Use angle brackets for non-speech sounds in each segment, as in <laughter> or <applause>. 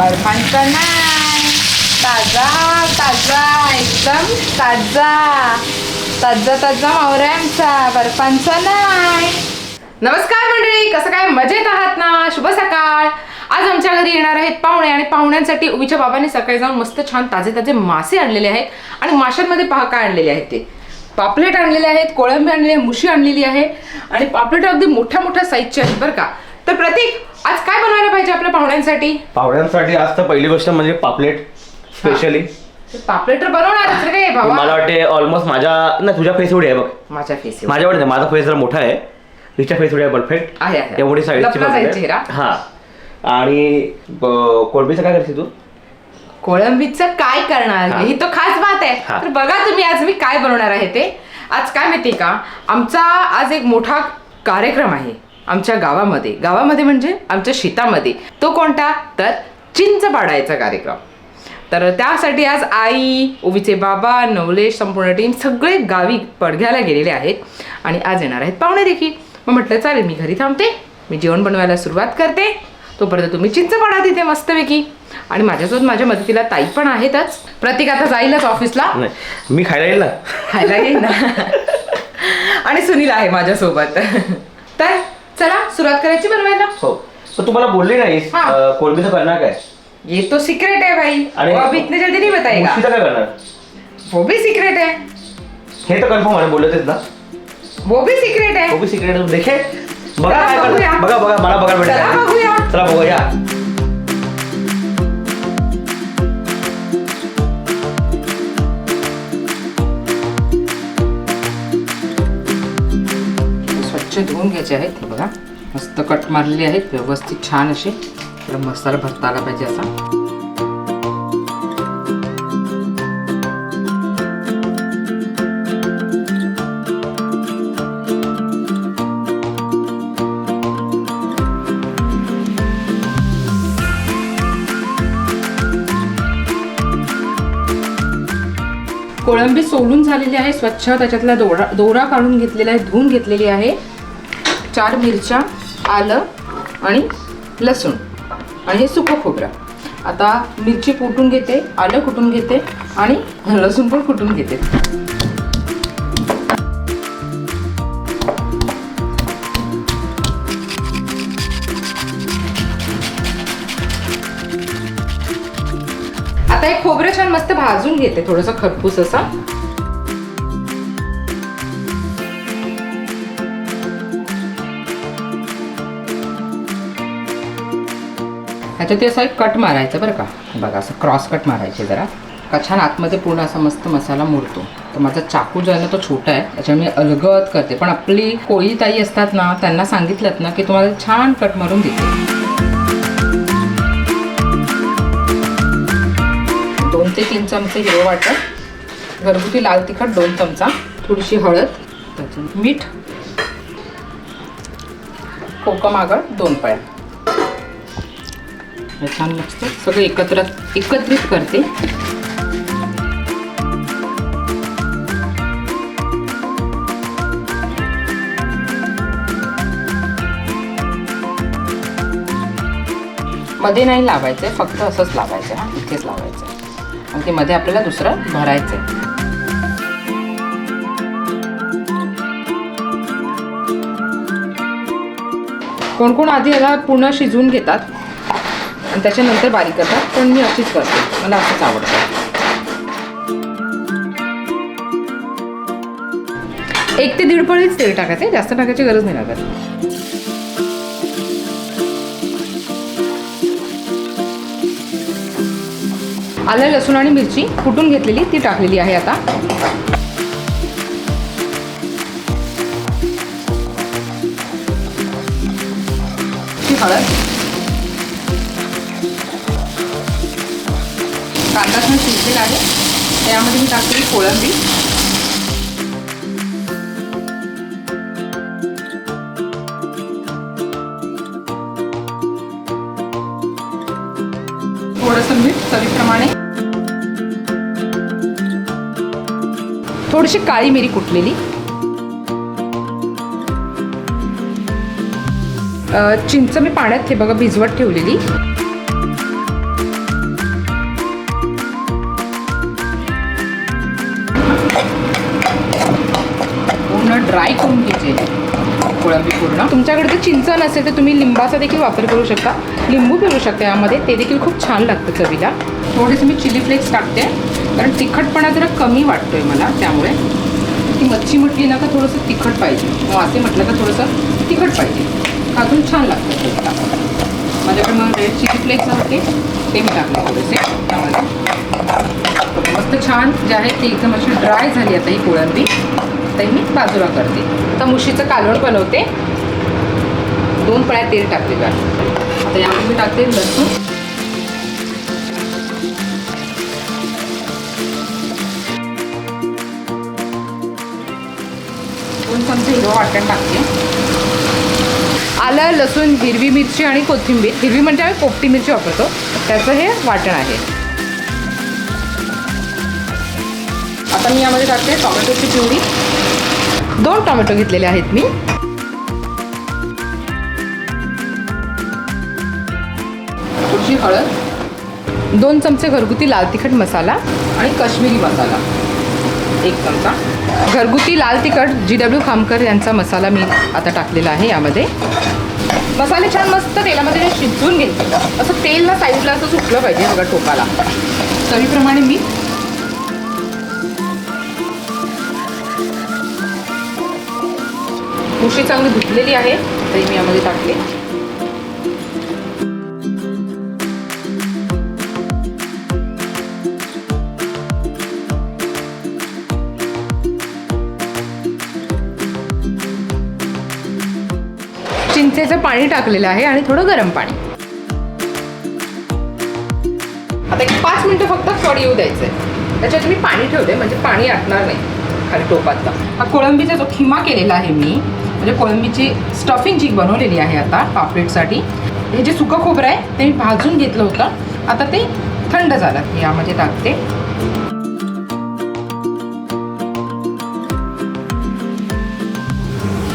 बर्फांचा नाही ताजा ताजा एकदम ताजा. ताजा ताजा मावऱ्यांचा बर्फांचा नाही नमस्कार मंडळी कसं काय मजेत आहात ना? शुभ सकाळ. आज आमच्या घरी येणार आहेत पाहुणे आणि पाहुण्यांसाठी उभीच्या बाबांनी सकाळी जाऊन मस्त छान ताजे ताजे मासे आणलेले आहेत आणि माशांमध्ये पहा काय आणलेले आहेत ते. पापलेट आणलेले आहेत कोळंबी आणलेली आहे मुशी आणलेली आहे आणि पापलेट अगदी मोठ्या मोठ्या साईजचे आहेत बरं का. तर प्रतीक आज काय बनवायला पाहिजे आपल्या पाहुण्यांसाठी? पाहुण्यांसाठी आज तर पहिली गोष्ट म्हणजे पापलेट स्पेशली पापलेट तर बनवणारच रे काय मला वाटते ऑलमोस्ट माझ्या ना तुझ्या फेस एवढी आहे बघ. माझ्या फेस माझ्याकडे नाही, माझा फेस जरा मोठा आहे. तिच्या फेस एवढी आहे परफेक्ट आहे, आहे. एवढी लपला जाईल चेहरा. हा. आणि ब- कोळंबीचं काय करते तू? कोळंबीचं काय करणार? हा. ही तो खास बात आहे. तर बघा तुम्ही आज मी काय बनवणार आहे ते. आज काय माहिती का? आमचा आज एक मोठा कार्यक्रम आहे. आमच्या गावामध्ये. गावामध्ये म्हणजे आमच्या शेतामध्ये. तो कोणता? तर चिंच पाडायचा कार्यक्रम. तर त्यासाठी आज आई ओवीचे बाबा नवलेश संपूर्ण टीम सगळे गावी पडघ्याला गेलेले आहेत. आणि आज येणार आहेत पाहुणे देखील. मग म्हटलं चालेल मी घरी थांबते. मी जेवण बनवायला सुरुवात करते. तोपर्यंत तुम्ही चिंच पाडा तिथे मस्तपैकी. आणि माझ्यासोबत माझ्या मदतीला ताई पण आहेतच. प्रतीक आता जाईलच ऑफिसला. मी खायला येईल ना? खायला येईल ना? आणि सुनील आहे माझ्यासोबत. तर चला सुरुवात करायची बनवायला? हो. तर तुम्हाला बोलली नाहीस हा. अं, करणार काय? ये तो सिक्रेट है भाई. आणि वो अभी इतने जल्दी नहीं बताएगा. मुशीचं काय करणार? वो भी सीक्रेट है. हे तर कन्फर्म आहे बोलत आहेत ना. वो भी सीक्रेट है. तो भी सिक्रेट देखे बघा काय बघा बघा मला बघा चला बघूया. चला बघूया. असे धुवून घ्यायचे आहेत हे बघा. मस्त कट मारलेले आहेत व्यवस्थित छान असे. त्याला मसाला भरता आला पाहिजे असा. कोळंबी सोलून झालेली आहे स्वच्छ त्याच्यातला दोरा दोरा काढून घेतलेला आहे धुवून घेतलेली आहे. चार मिरच्या आलं आणि लसूण. आणि हे सुकं खोबरं. आता मिरची कुटून घेते आलं कुटून घेते आणि लसूण पण कुटून घेते. आता हे खोबरं छान मस्त भाजून घेते थोडंसं खरपूस असा. ह्याच्यात असं एक कट मारायचं बरं का. बघा असं क्रॉस कट मारायचे जरा. का छान आतमध्ये पूर्ण असा मस्त मसाला मुरतो. तर माझा चाकू जो आहे ना तो छोटा आहे. त्याच्यामुळे मी अलगद करते. पण आपली कोळी ताई असतात ना त्यांना सांगितलं ना की तुम्हाला छान कट मारून देते. दोन ते तीन चमचे हिरवं वाटत घरगुती लाल तिखट दोन चमचा. थोडीशी हळद. त्याच्यात मीठ. कोकम आगळ दोन पळ्या. छान मस्त सगळं एकत्र एकत्रित करते. मध्ये नाही लावायचं आहे फक्त असंच लावायचं हा इथेच लावायचं आहे आणि ते मध्ये आपल्याला दुसरं भरायचं आहे कोण कोण आधी याला पूर्ण शिजवून घेतात? आणि त्याच्यानंतर बारीक करतात. पण मी अशीच करते. मला असंच आवडतं. एक ते दीड पळीच तेल टाकायचे जास्त टाकायची गरज नाही लागत. आलं लसूण आणि मिरची फुटून घेतलेली ती टाकलेली आहे आता. ती हळद. कांदा छान शिजलेला आहे. त्यामध्ये मी टाकलेली कोळंबी. थोडंसं मीठ चवीप्रमाणे. थोडीशी काळी मिरी कुटलेली. चिंच मी पाण्यात हे बघा भिजवत ठेवलेली. तुमच्याकडे जर चिंच नसेल तर तुम्ही लिंबाचा देखील वापर करू शकता. लिंबू पिळू शकता यामध्ये. ते देखील खूप छान लागतं चवीला. थोडेसे मी चिली फ्लेक्स टाकते. कारण तिखटपणा जरा कमी वाटतोय मला त्यामुळे. ती मच्छी म्हटली ना तर थोडंसं तिखट पाहिजे. मासे म्हटलं तर थोडंसं तिखट पाहिजे. अजून छान लागतं माझ्याकडे मग रेड चिली फ्लेक्स होते. ते मी टाकले थोडेसे. त्यामध्ये. मस्त छान जे आहे ती एकदम अशी ड्राय झाली आता ही कोळंबी तर मी बाजूला करते. तर मुशीचं कालवण बनवते. दोन पळ्या तेल टाकते का आता यामध्ये मी टाकते लसूण. दोन चमचे हिरवं वाटण टाकते. आलं लसूण हिरवी मिरची आणि कोथिंबीर. हिरवी म्हणजे आम्ही पोपटी मिरची वापरतो. त्याचं हे वाटण आहे. आता मी यामध्ये टाकते टोमॅटोची प्युरी. दोन टोमॅटो घेतलेले आहेत मी. थोडीशी हळद. दोन चमचे घरगुती लाल तिखट मसाला. आणि काश्मीरी मसाला. एक चमचा. घरगुती लाल तिखट जी डब्ल्यू खामकर यांचा मसाला मी आता टाकलेला आहे यामध्ये. मसाले छान मस्त तेलामध्ये शिजवून घेतले असं तेल ना साईडला असं सुटलं पाहिजे सगळं टोकाला. चवीप्रमाणे मी मुशी चांगली धुतलेली आहे तरी मी यामध्ये टाकले. चिंचेचं पाणी टाकलेलं आहे आणि थोडं गरम पाणी. आता एक पाच मिनिटं फक्त कड येऊ द्यायचं आहे त्याच्यात मी पाणी ठेवते म्हणजे पाणी आटणार नाही. खाली टोपातला. हा कोळंबीचा जो खिमा केलेला आहे मी म्हणजे कोळंबीची स्टफिंग जी बनवलेली आहे आता पापलेटसाठी हे जे सुकं खोबरं आहे ते मी भाजून घेतलं होतं. आता ते थंड झालं. यामध्ये टाकते.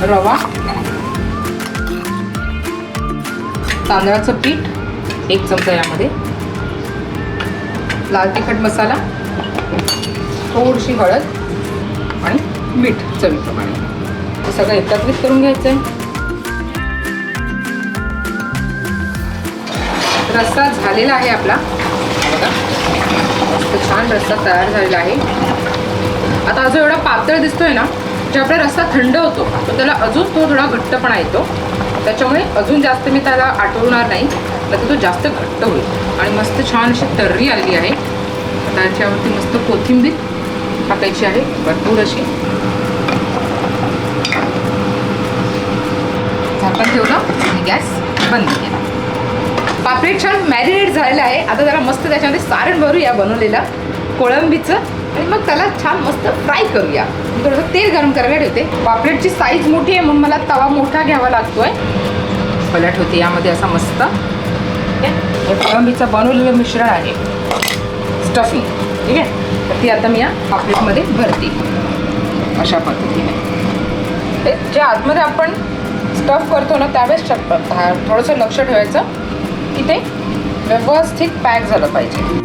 रवा. तांदळाचं पीठ एक चमचा यामध्ये. लाल तिखट मसाला. थोडीशी हळद आणि मीठ चवीप्रमाणे. हे सगळं एकत्रित करून घ्यायचं आहे रस्सा झालेला आहे आपला. बघा. मस्त छान रस्सा तयार झालेला आहे. आता जो एवढा पातळ दिसतोय ना जे आपला रस्सा थंड होतो तर त्याला अजून तो थोडा घट्टपणा येतो. त्याच्यामुळे अजून जास्त मी त्याला आठवणार नाही तर तो जास्त घट्ट होईल. आणि मस्त छान अशी तर्री आलेली आहे. त्याच्यावरती मस्त कोथिंबीर टाकायची आहे भरपूर अशी. झाकण ठेवलं आणि गॅस बंद केला. पापलेट छान मॅरिनेट झालेलं आहे. आता जरा मस्त त्याच्यामध्ये सारण भरूया बनवलेलं कोळंबीचं. आणि मग त्याला छान मस्त फ्राय करूया. मी थोडंसं तेल गरम करायला ठेवते. पापलेटची साईज मोठी आहे म्हणून मला तवा मोठा घ्यावा लागतो आहे पलट होते यामध्ये असा मस्त. ठीक आहे हे कोळंबीचं बनवलेलं मिश्रण आहे. स्टफिंग ठीक आहे? तर ती आता मी या पापलेटमध्ये भरते. अशा पद्धतीने. जे आतमध्ये आपण स्टफ करतो ना त्यावेळेस चप थोडंसं लक्ष ठेवायचं. की ते व्यवस्थित पॅक झालं पाहिजे.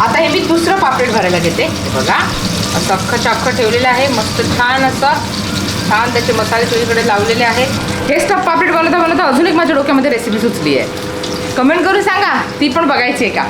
आता हे मी दुसरं पापलेट भरायला घेते. बघा असं अख्खं चाख्खं ठेवलेलं आहे. मस्त छान असं छान त्याचे मसाले सगळीकडे लावलेले आहेत. हे स्टफ पापलेट बनवता बनवता अजून एक माझ्या डोक्यामध्ये रेसिपी सुचली आहे. कमेंट करून सांगा ती पण बघायची आहे का?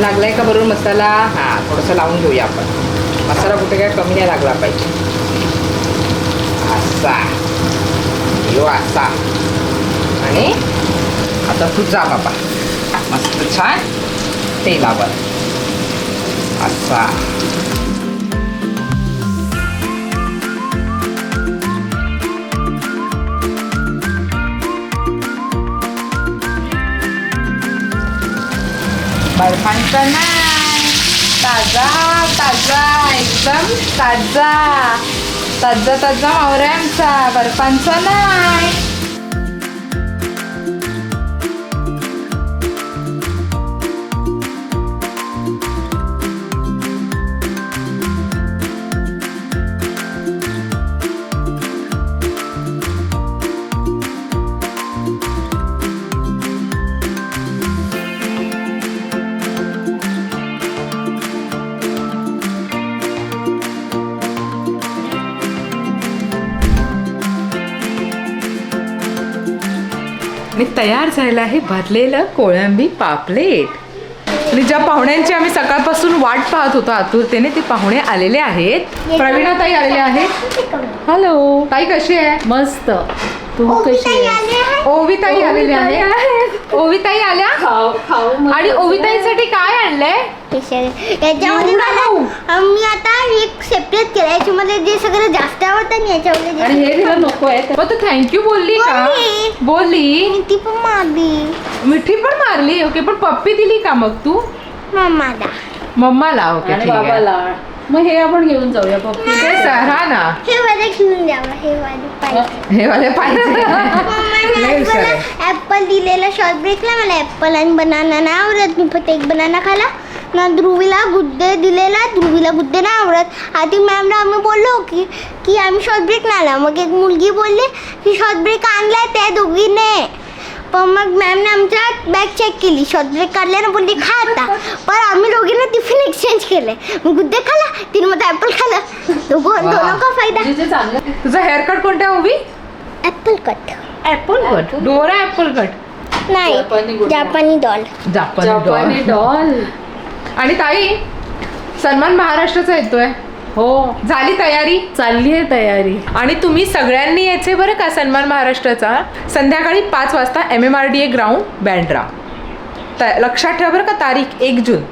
लागलाय का बरोबर मसाला? हां थोडंसं लावून घेऊया आपण. मसाला कुठे काय कमी नाही लागला पाहिजे. असा. यो असा. आणि आता तू जा बाबा. मस्त छान. तेलावर असा. बर्फांचं ना ताजा ताजा एकदम ताजा. ताजा ताजा मावऱ्यांचा बर्फांचा नाही तयार झालं आहे भरलेलं कोळंबी पापलेट. आणि ज्या पाहुण्यांची आम्ही सकाळपासून वाट पाहत होतो आतुरतेने ते पाहुणे आलेले आहेत. प्रवीणा ताई आलेले आहेत. हॅलो ताई कशी आहे? मस्त. तू कशी आहेस? ओवी ताई आलेली आहे. ओवी ताई आल्या? खाऊ खाऊ मग आणि कसं ओवी ताईसाठी काय आणलंय? स्पेशल याच्यामध्ये मला मी आता एक सेपरेट केलं याच्यामध्ये जे सगळं जास्त आवडतं आणि याच्यामध्ये आणि हे तिला नको आहे मग तू थँक्यू बोलली का? बोलली. ती पण मारली. मिठी पण मारली? ओके पण पप्पी दिली का मग तू? मम्माला. मम्माला ओके आणि ठीक आहे. बाबाला. मग हे आपण घेऊन जाऊया पप्पी ते हा ना. हे वाले घेऊन द्यावं हे वाले पाहिजे. हे वाले पाहिजे. लय हुशार आहे. ऍपल दिलेला शॉर्ट ब्रेकला मला ऍपल आणि बनाना नाही आवडत. मी फक्त एक बनाना खाला ना ध्रुवीला गुड्डे दिलेला ध्रुवीला गुड्डे नाही आवडत. आधी मॅमला आम्ही बोललो की की आम्ही शॉर्ट ब्रेक नाही आला. मग एक मुलगी बोलली की शॉर्ट ब्रेक आणलाय त्या दोघीने. पण मग मॅमने आमच्या बॅग चेक केली. शॉर्ट ब्रेक काढल्यानं बोलली खा आता. पण आम्ही दोघींना टिफिन एक्सचेंज केले मग गुड्डे खाला तिने मग ऍपल खाला. दोघं वा. दोघं का फायदा. जे जे चांगलं तुझा हेअरकट कोणता Ovi apple cut apple cut Dora apple cut नाही जपानी गुड्डा. जापानी डॉल जापानी जपानी डॉल डॉल आणि ताई सन्मान महाराष्ट्राचा येतोय. हो. झाली तयारी? चालली आहे तयारी. आणि तुम्ही सगळ्यांनी यायचे बरं का सन्मान महाराष्ट्राचा? संध्याकाळी पाच वाजता M M R D A ground Bandra. त लक्षात ठेवा बरं का तारीख एक जून.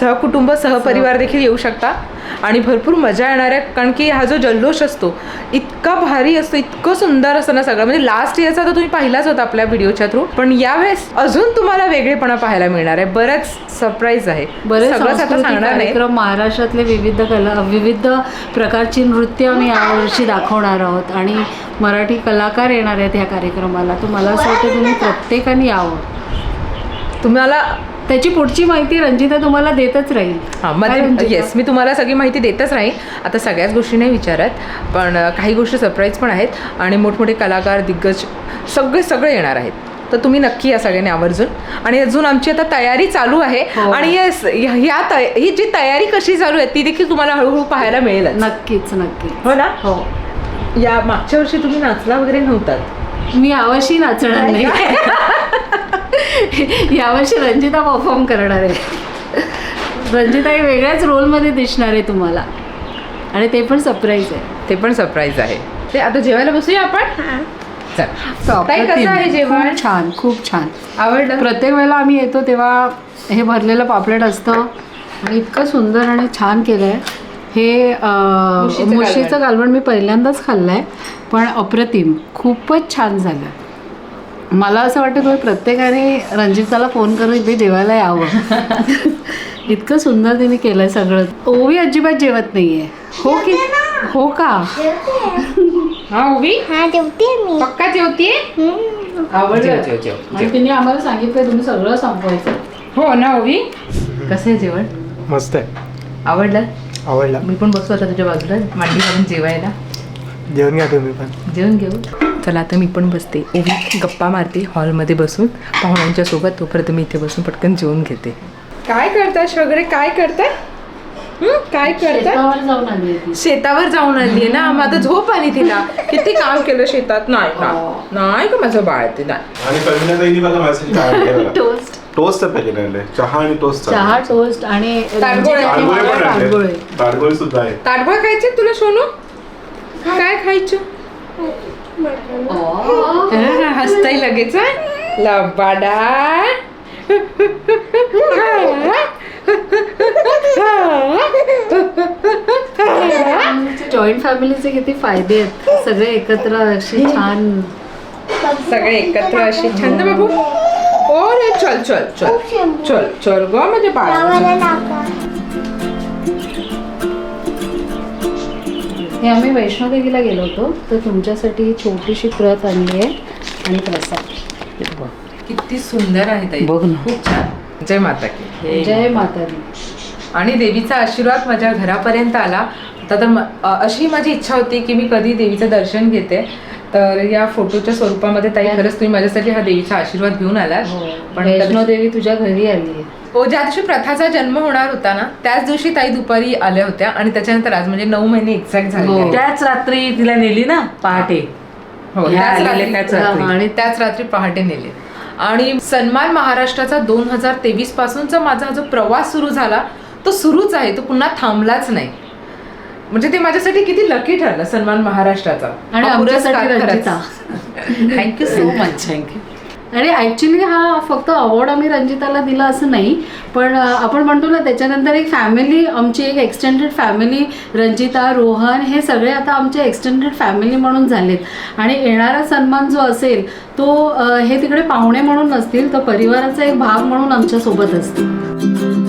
सहकुटुंब सहपरिवार देखील येऊ शकता. आणि भरपूर मजा येणार आहे कारण की हा जो जल्लोष असतो इतका भारी असतो इतकं सुंदर असतं ना सगळं. म्हणजे लास्ट इयरचा तर तुम्ही पाहिलाच होता आपल्या व्हिडिओच्या थ्रू पण यावेळेस अजून तुम्हाला वेगळेपणा पाहायला मिळणार आहे. बरंच सरप्राईज आहे. कार्यक्रम महाराष्ट्रातले विविध कला विविध प्रकारची नृत्य आम्ही यावर्षी दाखवणार आहोत. आणि मराठी कलाकार येणार आहेत ह्या कार्यक्रमाला. तर मला असं वाटतं तुम्ही प्रत्येकाने यावं? तुम्हाला त्याची पुढची माहिती रंजिता तुम्हाला देतच राहील. हां? येस मी तुम्हाला सगळी माहिती देतच राहील. आता सगळ्याच गोष्टी नाही विचारत पण काही गोष्टी सरप्राईज पण आहेत आणि मोठमोठे कलाकार दिग्गज सगळे सगळे येणार आहेत. तर तुम्ही नक्की या सगळ्यांनी आवर्जून. आणि अजून आमची आता तयारी चालू आहे हो. आणि येस ह्या तय ही जी तयारी कशी चालू आहे ती देखील तुम्हाला हळूहळू पाहायला मिळेल नक्कीच नक्की हो ना? हो. या मागच्या वर्षी तुम्ही नाचला वगैरे नव्हतात. मी यावर्षी नाचणार नाही. <laughs> <laughs> यावर्षी रंजिता परफॉर्म करणार आहे. रंजिता हे वेगळ्याच रोलमध्ये दिसणार आहे तुम्हाला. आणि ते पण सरप्राईज आहे. ते पण सरप्राईज आहे. ते आता जेवायला बसूया आपण? चल. ताई कसं आहे जेवण? छान खूप छान. आवडलं? प्रत्येक वेळेला आम्ही येतो तेव्हा हे भरलेलं पापलेट असतं. आणि इतकं सुंदर आणि छान केलं आहे हे मुशीचं. कालवण मी पहिल्यांदाच खाल्लं आहे पण अप्रतिम. खूपच छान झालं. मला असं वाटतं तुम्ही प्रत्येकाने रंजिताला फोन करून इथे जेवायला यावं. इतकं सुंदर तिने केलं आहे सगळं. ओवी अजिबात जेवत नाही आहे हो की हो का? हा उभी हा जेवते मी. पक्का हम्म. आवडलं. जेव जेव आणि तिने आम्हाला सांगितलं तुम्ही सगळं संपवायचं. हो ना ओवी? कसं आहे जेवण? मस्त आहे. आवडलं? आवडला. मी पण बसतो आता तुझ्या बाजूला मांडी घालून जेवायला. जेवण घ्या तुम्ही पण. जेवण घेऊ. चला आता मी पण बसते. ओवी गप्पा मारते हॉलमध्ये बसून. पाहुण्यांच्या सोबत तोपर्यंत मी इथे बसून पटकन जेवून घेते. काय करताय वगैरे काय करताय? हं? काय करताय? शेतावर जाऊन आली आहे ती. शेतावर जाऊन आली ना? मग आता झोप आली तिला. किती काम केलं शेतात? नाही नाही. नाही का माझं बाळ ते? नाही. टोस्ट टोस्ट पॅकेट आणले चहा आणि टोस्ट चहा टोस्ट आणि सुद्धा आहे खायचे तुला सोनू? काय? खायचं? हसताय लगेच हं? लबाडा. जॉईंट फॅमिलीचे किती फायदे आहेत. सगळे एकत्र अशी छान. सगळे एकत्र असे छंद बाबू? ओ रे चल चल चल. चल चल ग म्हणजे बाळ हे आम्ही वैष्णोदेवीला गेलो होतो. तर तुमच्यासाठी ही छोटीशी प्रत आणली आहे. आणि प्रसाद. किती सुंदर आहे ताई. बघ ना. खूप छान. जय माता की. जय माता दी. आणि देवीचा आशीर्वाद माझ्या घरापर्यंत आला. आता तर अशी माझी इच्छा होती की मी कधी देवीचं दर्शन घेते. तर या फोटोच्या स्वरूपामध्ये ताई खरंच तुम्ही माझ्यासाठी हा देवीचा आशीर्वाद घेऊन आलात. पण त्या- वैष्णोदेवी तुझ्या घरी आली आहे. हो ज्या दिवशी प्रथाचा जन्म होणार होता ना त्याच दिवशी ताई दुपारी आल्या होत्या आणि त्याच्यानंतर आज म्हणजे नऊ महिने एक्झॅक्ट झाले हो. त्याच रात्री तिला नेली ना पहाटे. हो ह्या त्याच आलेल्या रात्री. त्याच रात्री. आणि त्याच रात्री पहाटे नेले. आणि सन्मान महाराष्ट्राचा दोन हजार तेवीस पासूनचा माझा जो प्रवास सुरू झाला तो सुरूच आहे तो पुन्हा थांबलाच नाही. म्हणजे ते माझ्यासाठी किती लकी ठरलं सन्मान महाराष्ट्राचा. आणि thank you so much thank you आणि ॲक्च्युली हा फक्त अवॉर्ड आम्ही रंजिताला दिला असं नाही पण आपण म्हणतो ना त्याच्यानंतर एक फॅमिली आमची एक एक्सटेंडेड फॅमिली रंजिता रोहन हे सगळे आता आमचे एक्सटेंडेड फॅमिली म्हणून झालेत. आणि येणारा सन्मान जो असेल तो हे तिकडे पाहुणे म्हणून नसतील तर परिवाराचा एक भाग म्हणून आमच्यासोबत असतील.